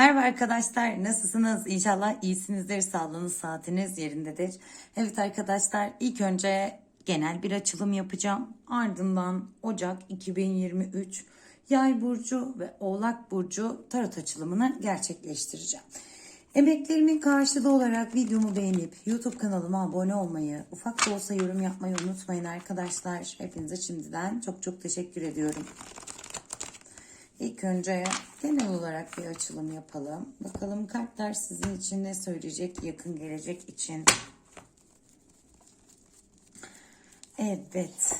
Merhaba arkadaşlar, nasılsınız? İnşallah iyisinizdir, sağlığınız, saatiniz yerindedir. Evet arkadaşlar, ilk önce genel bir açılım yapacağım. Ardından Ocak 2023 Yay burcu ve Oğlak burcu tarot açılımını gerçekleştireceğim. Emeklerimin karşılığı olarak videomu beğenip YouTube kanalıma abone olmayı, ufak da olsa yorum yapmayı unutmayın arkadaşlar. Hepinize şimdiden çok çok teşekkür ediyorum. İlk önce genel olarak bir açılım yapalım. Bakalım kartlar sizin için ne söyleyecek yakın gelecek için. Evet.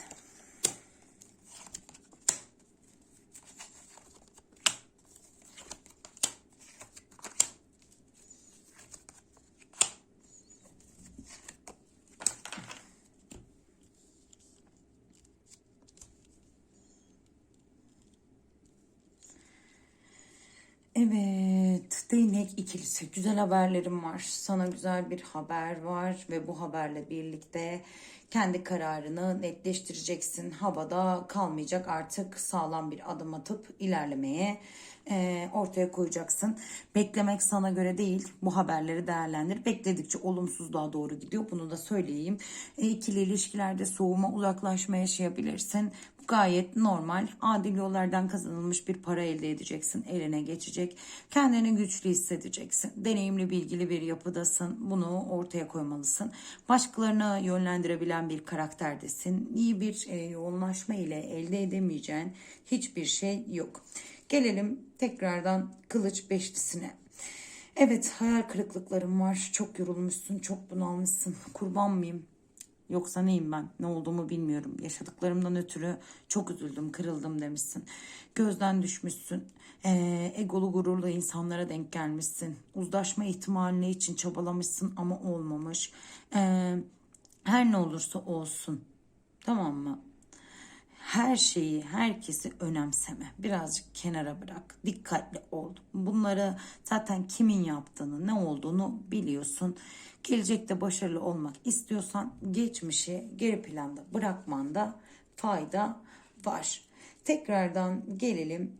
Evet, değnek ikilisi. Güzel haberlerim var. Sana güzel bir haber var ve bu haberle birlikte kendi kararını netleştireceksin. Havada kalmayacak artık sağlam bir adım atıp ilerlemeye e, ortaya koyacaksın. Beklemek sana göre değil. Bu haberleri değerlendir. Bekledikçe olumsuzluğa doğru gidiyor. Bunu da söyleyeyim. E, ikili ilişkilerde soğuma, uzaklaşma yaşayabilirsin. Gayet normal. Adil yollardan kazanılmış bir para elde edeceksin. Eline geçecek. Kendini güçlü hissedeceksin. Deneyimli, bilgili bir yapıdasın. Bunu ortaya koymalısın. Başkalarını yönlendirebilen bir karakterdesin. İyi bir e, yoğunlaşma ile elde edemeyeceğin hiçbir şey yok. Gelelim tekrardan kılıç beşlisine. Evet hayal kırıklıklarım var. Çok yorulmuşsun, çok bunalmışsın. Kurban mıyım? Yoksa neyim ben? Ne olduğumu bilmiyorum. Yaşadıklarımdan ötürü çok üzüldüm, kırıldım demişsin. Gözden düşmüşsün. Ee, egolu gururlu insanlara denk gelmişsin. Uzlaşma ihtimaline için çabalamışsın ama olmamış. Ee, her ne olursa olsun. Tamam mı? Her şeyi, herkesi önemseme. Birazcık kenara bırak. Dikkatli ol. Bunları zaten kimin yaptığını, ne olduğunu biliyorsun. Gelecekte başarılı olmak istiyorsan geçmişi geri planda bırakmanda fayda var. Tekrardan gelelim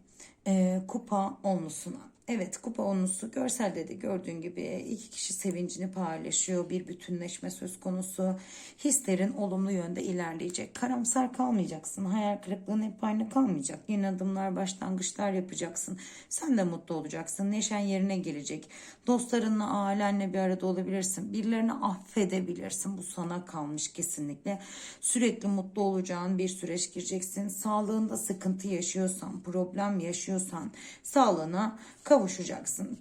e, kupa onlusuna. Evet kupa onlusu görselde de gördüğün gibi iki kişi sevincini paylaşıyor. Bir bütünleşme söz konusu. Hislerin olumlu yönde ilerleyecek. Karamsar kalmayacaksın. Hayal kırıklığın hep aynı kalmayacak. Yeni adımlar, başlangıçlar yapacaksın. Sen de mutlu olacaksın. Neşen yerine gelecek. Dostlarınla, ailenle bir arada olabilirsin. Birilerini affedebilirsin. Bu sana kalmış kesinlikle. Sürekli mutlu olacağın bir süreç gireceksin. Sağlığında sıkıntı yaşıyorsan, problem yaşıyorsan sağlığına kavuşacaksın.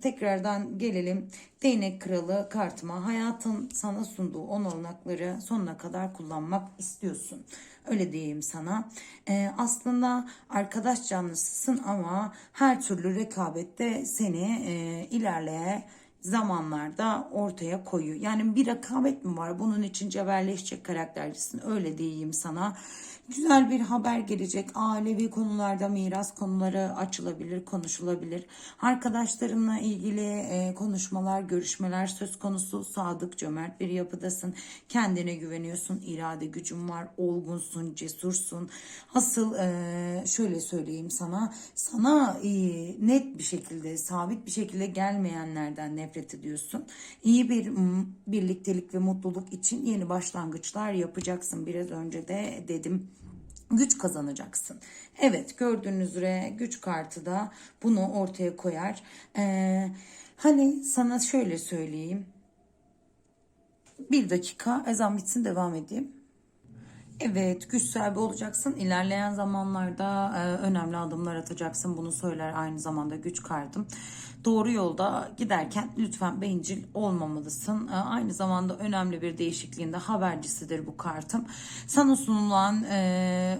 Tekrardan gelelim değnek kralı kartıma. Hayatın sana sunduğu on olanakları sonuna kadar kullanmak istiyorsun. Öyle diyeyim sana. Ee, aslında arkadaş canlısısın ama her türlü rekabette seni e, ilerleye zamanlarda ortaya koyuyor. Yani bir rekabet mi var? Bunun için cebelleşecek karaktercisin. Öyle diyeyim sana. Güzel bir haber gelecek. Ailevi konularda miras konuları açılabilir, konuşulabilir. Arkadaşlarınla ilgili e, konuşmalar, görüşmeler söz konusu. Sadık, cömert bir yapıdasın. Kendine güveniyorsun. irade gücün var. Olgunsun, cesursun. Asıl e, şöyle söyleyeyim sana. Sana e, net bir şekilde, sabit bir şekilde gelmeyenlerden nefret ediyorsun. İyi bir birliktelik ve mutluluk için yeni başlangıçlar yapacaksın. Biraz önce de dedim güç kazanacaksın. Evet gördüğünüz üzere güç kartı da bunu ortaya koyar. Ee, hani sana şöyle söyleyeyim. Bir dakika ezan bitsin devam edeyim. Evet güç sahibi olacaksın. İlerleyen zamanlarda e, önemli adımlar atacaksın. Bunu söyler aynı zamanda güç kartım. Doğru yolda giderken lütfen bencil olmamalısın. E, aynı zamanda önemli bir değişikliğin de habercisidir bu kartım. Sana sunulan e,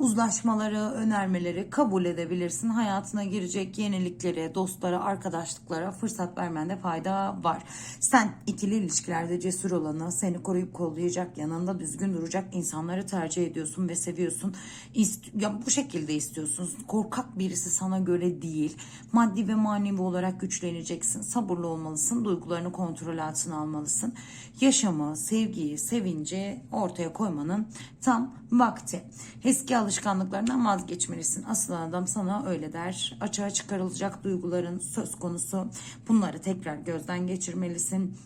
uzlaşmaları, önermeleri kabul edebilirsin. Hayatına girecek yeniliklere, dostlara, arkadaşlıklara fırsat vermende fayda var. Sen ikili ilişkilerde cesur olanı, seni koruyup kollayacak, yanında düzgün duracak insanları tercih ediyorsun ve seviyorsun. İst ya bu şekilde istiyorsun. Korkak birisi sana göre değil. Maddi ve manevi olarak güçleneceksin. Sabırlı olmalısın. Duygularını kontrol altına almalısın. Yaşamı, sevgiyi, sevinci ortaya koymanın tam vakti. Eski alışkanlıklarından vazgeçmelisin. Asıl adam sana öyle der. Açığa çıkarılacak duyguların söz konusu. Bunları tekrar gözden geçirmelisin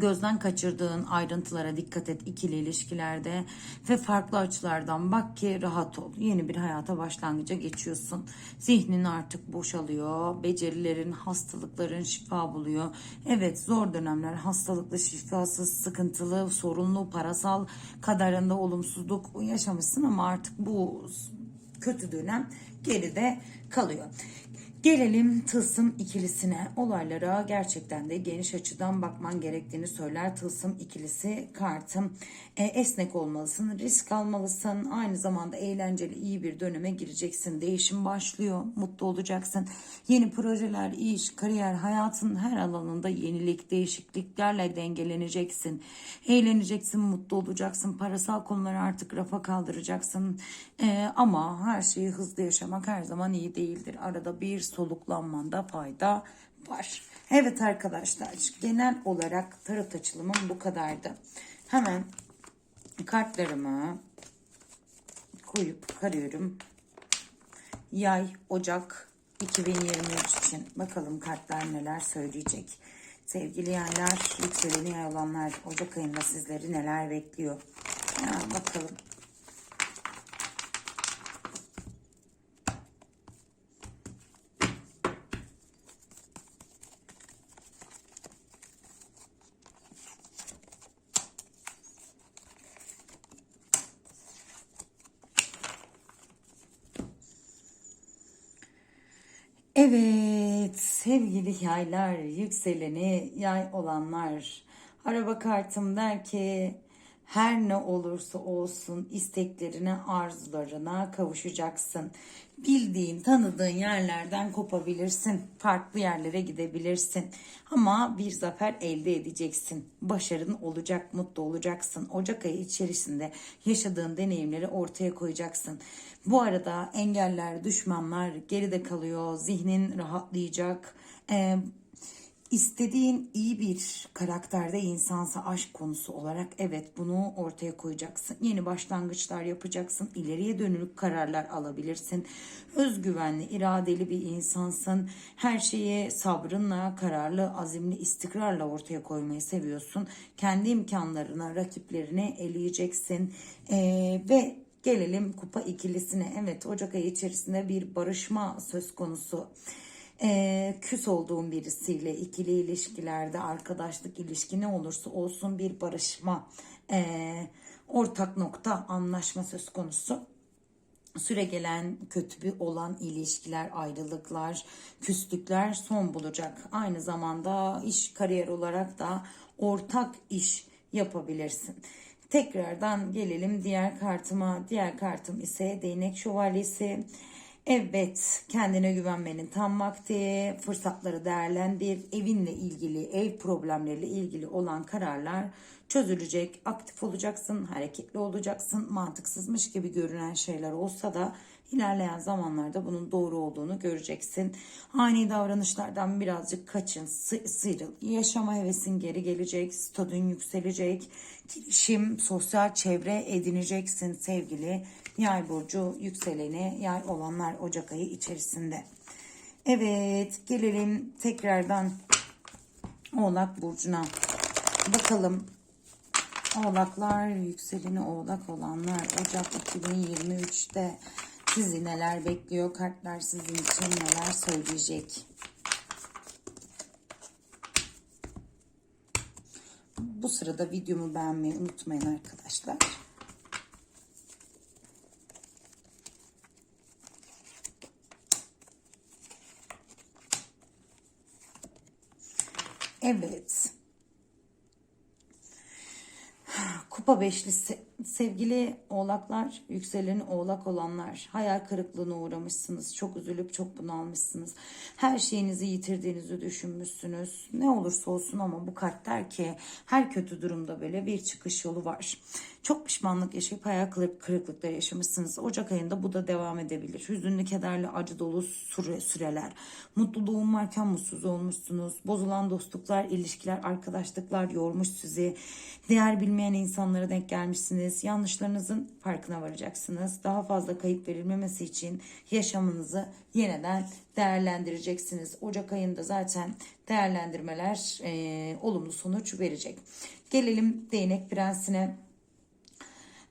gözden kaçırdığın ayrıntılara dikkat et ikili ilişkilerde ve farklı açılardan bak ki rahat ol. Yeni bir hayata başlangıca geçiyorsun. Zihnin artık boşalıyor. Becerilerin, hastalıkların şifa buluyor. Evet zor dönemler hastalıklı, şifasız, sıkıntılı, sorunlu, parasal kadarında olumsuzluk yaşamışsın ama artık bu kötü dönem geride kalıyor. Gelelim tılsım ikilisine. Olaylara gerçekten de geniş açıdan bakman gerektiğini söyler tılsım ikilisi kartım. E, esnek olmalısın, risk almalısın. Aynı zamanda eğlenceli iyi bir döneme gireceksin. Değişim başlıyor, mutlu olacaksın. Yeni projeler, iş, kariyer, hayatın her alanında yenilik, değişikliklerle dengeleneceksin. Eğleneceksin, mutlu olacaksın. Parasal konuları artık rafa kaldıracaksın. E, ama her şeyi hızlı yaşamak her zaman iyi değildir. Arada bir soluklanmanda fayda var. Evet arkadaşlar genel olarak tarot açılımım bu kadardı. Hemen kartlarımı koyup karıyorum. Yay, Ocak 2023 için bakalım kartlar neler söyleyecek. Sevgili yaylar, yükseleni yay olanlar Ocak ayında sizleri neler bekliyor. Ya, bakalım. Evet sevgili yaylar, yükseleni yay olanlar. Araba kartım der ki her ne olursa olsun isteklerine, arzularına kavuşacaksın. Bildiğin, tanıdığın yerlerden kopabilirsin. Farklı yerlere gidebilirsin. Ama bir zafer elde edeceksin. Başarın olacak, mutlu olacaksın. Ocak ayı içerisinde yaşadığın deneyimleri ortaya koyacaksın. Bu arada engeller, düşmanlar geride kalıyor. Zihnin rahatlayacak. Ee, İstediğin iyi bir karakterde insansa aşk konusu olarak evet bunu ortaya koyacaksın. Yeni başlangıçlar yapacaksın. ileriye dönülük kararlar alabilirsin. Özgüvenli, iradeli bir insansın. Her şeyi sabrınla, kararlı, azimli, istikrarla ortaya koymayı seviyorsun. Kendi imkanlarına, rakiplerini eleyeceksin. Ee, ve gelelim kupa ikilisine. Evet Ocak ayı içerisinde bir barışma söz konusu e, küs olduğun birisiyle ikili ilişkilerde arkadaşlık ilişki ne olursa olsun bir barışma e, ortak nokta anlaşma söz konusu süre gelen kötü bir olan ilişkiler, ayrılıklar, küslükler son bulacak. Aynı zamanda iş kariyer olarak da ortak iş yapabilirsin. Tekrardan gelelim diğer kartıma. Diğer kartım ise değnek şövalyesi. Evet, kendine güvenmenin tam vakti, fırsatları değerlendir, evinle ilgili, ev problemleriyle ilgili olan kararlar çözülecek, aktif olacaksın, hareketli olacaksın, mantıksızmış gibi görünen şeyler olsa da ilerleyen zamanlarda bunun doğru olduğunu göreceksin. Ani davranışlardan birazcık kaçın, sı- sıyrıl. Yaşama hevesin geri gelecek, statün yükselecek, girişim, sosyal çevre edineceksin sevgili Yay burcu yükseleni yay olanlar Ocak ayı içerisinde. Evet gelelim tekrardan Oğlak burcuna. Bakalım Oğlaklar yükseleni Oğlak olanlar Ocak 2023'te sizi neler bekliyor? Kartlar sizin için neler söyleyecek? Bu sırada videomu beğenmeyi unutmayın arkadaşlar. Evet. Kupa beşlisi sevgili oğlaklar, yükseleni oğlak olanlar, hayal kırıklığına uğramışsınız. Çok üzülüp çok bunalmışsınız. Her şeyinizi yitirdiğinizi düşünmüşsünüz. Ne olursa olsun ama bu kart der ki her kötü durumda böyle bir çıkış yolu var. Çok pişmanlık yaşayıp hayal kırıklıkları yaşamışsınız. Ocak ayında bu da devam edebilir. Hüzünlü, kederli, acı dolu süre, süreler. Mutluluğun varken mutsuz olmuşsunuz. Bozulan dostluklar, ilişkiler, arkadaşlıklar yormuş sizi. Değer bilmeyen insanlara denk gelmişsiniz bildiğiniz yanlışlarınızın farkına varacaksınız. Daha fazla kayıp verilmemesi için yaşamınızı yeniden değerlendireceksiniz. Ocak ayında zaten değerlendirmeler e, olumlu sonuç verecek. Gelelim değnek prensine.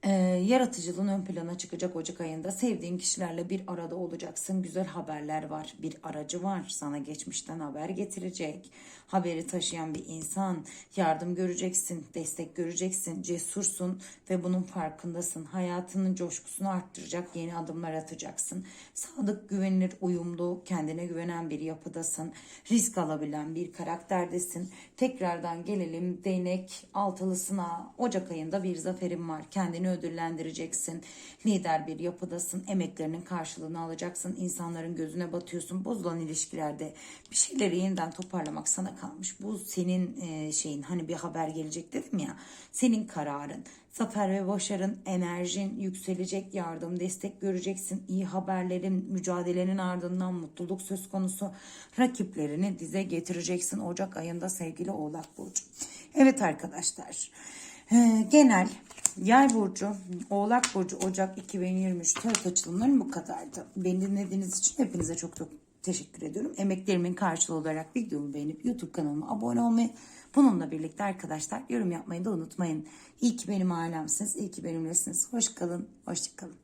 Ee, yaratıcılığın ön plana çıkacak Ocak ayında. Sevdiğin kişilerle bir arada olacaksın. Güzel haberler var. Bir aracı var. Sana geçmişten haber getirecek. Haberi taşıyan bir insan. Yardım göreceksin. Destek göreceksin. Cesursun ve bunun farkındasın. Hayatının coşkusunu arttıracak yeni adımlar atacaksın. Sadık, güvenilir, uyumlu, kendine güvenen bir yapıdasın. Risk alabilen bir karakterdesin. Tekrardan gelelim değnek altılısına. Ocak ayında bir zaferin var. Kendini ödüllendireceksin. Lider bir yapıdasın. Emeklerinin karşılığını alacaksın. İnsanların gözüne batıyorsun. Bozulan ilişkilerde bir şeyleri yeniden toparlamak sana kalmış. Bu senin e, şeyin hani bir haber gelecek dedim ya. Senin kararın. Zafer ve başarın, enerjin yükselecek, yardım, destek göreceksin. İyi haberlerin, mücadelenin ardından mutluluk söz konusu. Rakiplerini dize getireceksin Ocak ayında sevgili Oğlak Burcu. Evet arkadaşlar. e, genel Yay burcu, Oğlak burcu Ocak 2023 tarot açılımlarım bu kadardı. Beni dinlediğiniz için hepinize çok çok teşekkür ediyorum. Emeklerimin karşılığı olarak videomu beğenip YouTube kanalıma abone olmayı, bununla birlikte arkadaşlar yorum yapmayı da unutmayın. İyi ki benim ailemsiniz, iyi ki benimlesiniz. Hoş kalın, hoşça kalın.